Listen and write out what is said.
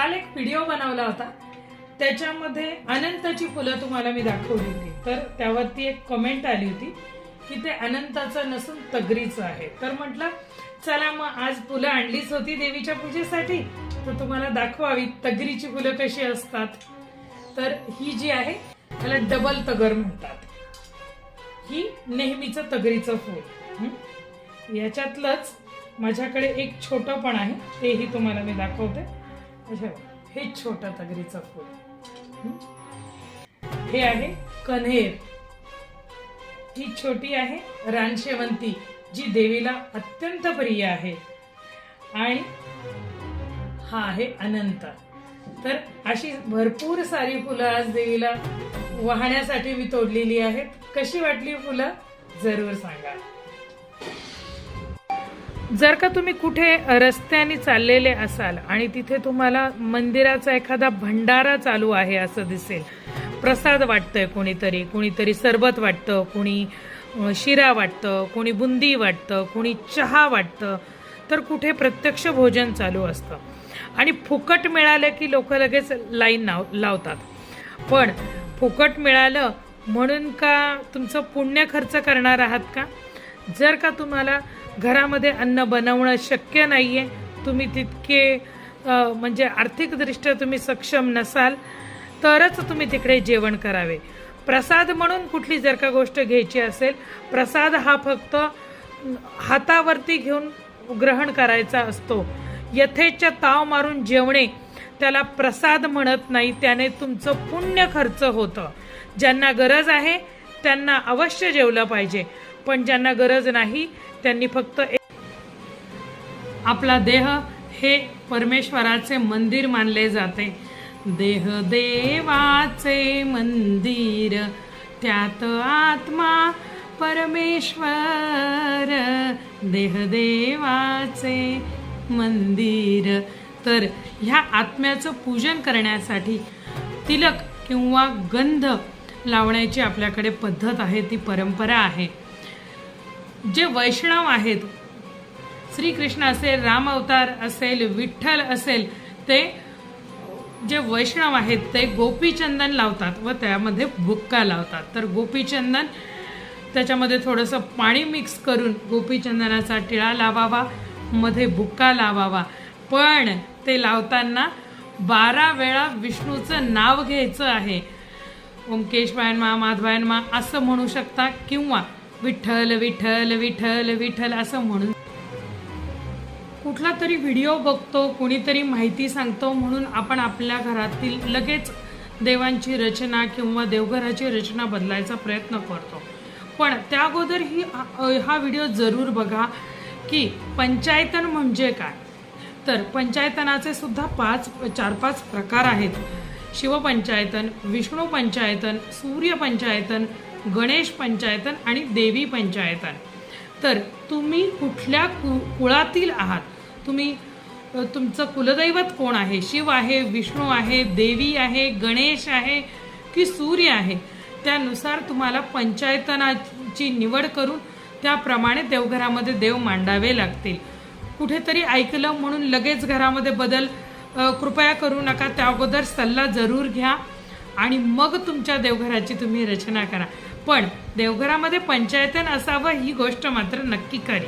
काल एक व्हिडिओ बनवला होता. त्याच्यामध्ये अनंताची फुलं तुम्हाला मी दाखवली होती. तर त्यावरती एक कमेंट आली होती की ते अनंताचं नसून तगरीचं आहे. तर म्हटलं चला मग आज फुलं आणलीच होती देवीच्या पूजेसाठी. तर तुम्हाला दाखवावी तगरीची फुलं कशी असतात. तर ही जी आहे त्याला डबल तगर म्हणतात. ही नेहमीचं तगरीचं फूल. याच्यातलंच माझ्याकडे एक छोटं पण आहे तेही तुम्हाला मी दाखवते. हे छोटा तगरीचं फूल. हे आहे कन्हेर. ही छोटी आहे रानशेवंती जी देवीला अत्यंत प्रिय आहे. आणि हा आहे अनंत. तर अशी भरपूर सारी फुलं आज देवीला वाहण्यासाठी मी तोडलेली आहेत. कशी वाटली फुलं? जरूर सांगा. जर का तुम्ही कुठे रस्त्याने चाललेले असाल आणि तिथे तुम्हाला मंदिराचा एखादा भंडारा चालू आहे असं दिसेल प्रसाद वाटतंय कोणीतरी कोणीतरी सरबत वाटतं कोणी शिरा वाटतं कोणी बुंदी वाटतं कोणी चहा वाटतं तर कुठे प्रत्यक्ष भोजन चालू असतं. आणि फुकट मिळालं की लोक लगेच लाईन नाव लावतात. पण फुकट मिळालं म्हणून का तुमचं पुण्य खर्च करणार आहात का? जर का तुम्हाला घरामध्ये अन्न बनवणं शक्य नाही आहे तुम्ही तितके म्हणजे आर्थिकदृष्ट्या तुम्ही सक्षम नसाल तरच तुम्ही तिकडे जेवण करावे. प्रसाद म्हणून कुठली जर का गोष्ट घ्यायची असेल प्रसाद हा फक्त हातावरती घेऊन ग्रहण करायचा असतो. यथेच्छ ताव मारून जेवणे त्याला प्रसाद म्हणत नाही त्याने तुमचं पुण्य खर्च होतं. ज्यांना गरज आहे त्यांना अवश्य जेवलं पाहिजे. पण ज्यांना गरज नाही त्यांनी फक्त एक- आपला देह हे परमेश्वराचे मंदिर मानले जाते. देह देवाचे मंदिर त्यात आत्मा परमेश्वर. देह देवाचे मंदिर. तर ह्या आत्म्याचं पूजन करण्यासाठी तिलक किंवा गंध लावण्याची आपल्याकडे पद्धत आहे ती परंपरा आहे. जे वैष्णव आहेत श्रीकृष्ण असेल राम अवतार असेल विठ्ठल असेल ते जे वैष्णव आहेत ते गोपीचंदन लावतात व त्यामध्ये भुक्का लावतात. तर गोपीचंदन त्याच्यामध्ये थोडंसं पाणी मिक्स करून गोपीचंदनाचा टिळा लावावा मध्ये भुक्का लावावा. पण ते लावताना बारा वेळा विष्णूचं नाव घ्यायचं आहे. ओमकेशवायन मा मा असं म्हणू शकता किंवा विठ्ठल विठ्ठल विठ्ठल विठ्ठल असं म्हणून कुठला तरी व्हिडिओ बघतो कुणीतरी माहिती सांगतो म्हणून आपण आपल्या घरातील लगेच देवांची रचना किंवा देवघराची रचना बदलायचा प्रयत्न करतो. पण त्या अगोदर ही हा व्हिडिओ जरूर बघा की पंचायतन म्हणजे काय? तर पंचायतनाचे सुद्धा पाच चार पाच प्रकार आहेत. शिवपंचायतन विष्णू पंचायतन सूर्य पंचायतन गणेश पंचायतन आणि देवी पंचायतन. तर तुम्ही कुठल्या कु कुळातील आहात? तुम्ही तुमचं कुलदैवत कोण आहे? शिव आहे विष्णू आहे देवी आहे गणेश आहे की सूर्य आहे? त्यानुसार तुम्हाला पंचायतनाची निवड करून त्याप्रमाणे देवघरामध्ये देव मांडावे लागतील. कुठेतरी ऐकलं म्हणून लगेच घरामध्ये बदल कृपया करू नका त्या अगोदर सल्ला जरूर घ्या आणि मग तुमच्या देवघराची तुम्ही रचना करा. पण देवघरामध्ये पंचायतन असावं ही गोष्ट मात्र नक्की करी